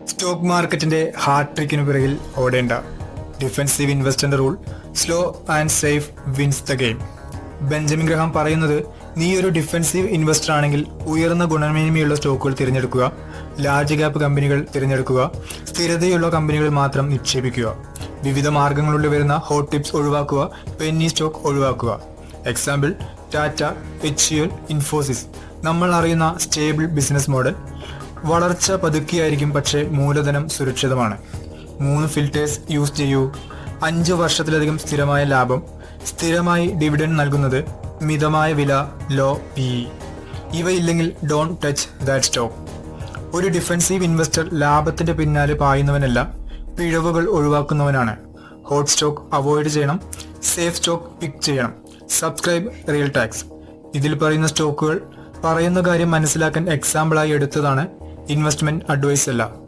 Stock മാർക്കറ്റിന്റെ heart ട്രിക്കിന് പിറകിൽ ഓടേണ്ട defensive ഇൻവെസ്റ്ററിന്റെ rule slow and safe wins the game Benjamin Graham പറയുന്നത് നീ ഒരു ഡിഫൻസീവ് ഇൻവെസ്റ്റർ ആണെങ്കിൽ ഉയർന്ന ഗുണമേന്മയുള്ള സ്റ്റോക്കുകൾ തിരഞ്ഞെടുക്കുക ലാർജ് ഗ്യാപ്പ് കമ്പനികൾ തിരഞ്ഞെടുക്കുക സ്ഥിരതയുള്ള കമ്പനികൾ മാത്രം നിക്ഷേപിക്കുക. വിവിധ മാർഗങ്ങളിലൂടെ വരുന്ന ഹോട്ട് ടിപ്സ് ഒഴിവാക്കുക പെന്നി സ്റ്റോക്ക് ഒഴിവാക്കുക. എക്സാമ്പിൾ ടാറ്റ എച്ച് ഇൻഫോസിസ് നമ്മൾ അറിയുന്ന സ്റ്റേബിൾ ബിസിനസ് മോഡൽ വളർച്ച പതുക്കിയായിരിക്കും പക്ഷേ മൂലധനം സുരക്ഷിതമാണ്. മൂന്ന് ഫിൽറ്റേഴ്സ് യൂസ് ചെയ്യൂ. അഞ്ച് വർഷത്തിലധികം സ്ഥിരമായ ലാഭം. സ്ഥിരമായി ഡിവിഡൻ നൽകുന്നത് മിതമായ വില ലോ പി ഇവയില്ലെങ്കിൽ ഡോൺ ടച്ച് ദാറ്റ് സ്റ്റോക്ക് ഒരു ഡിഫൻസീവ് ഇൻവെസ്റ്റർ ലാഭത്തിന്റെ പിന്നാലെ പായുന്നവനല്ല പിഴവുകൾ ഒഴിവാക്കുന്നവനാണ്. ഹോട്ട് സ്റ്റോക്ക് അവോയ്ഡ് ചെയ്യണം. സേഫ് സ്റ്റോക്ക് പിക്ക് ചെയ്യണം. സബ്സ്ക്രൈബ് റിയൽ ടാക്സ് ഇതിൽ പറയുന്ന സ്റ്റോക്കുകൾ പറയുന്ന കാര്യം മനസ്സിലാക്കാൻ എക്സാമ്പിളായി എടുത്തതാണ് ഇൻവെസ്റ്റ്മെന്റ് അഡ്വൈസ് അല്ല.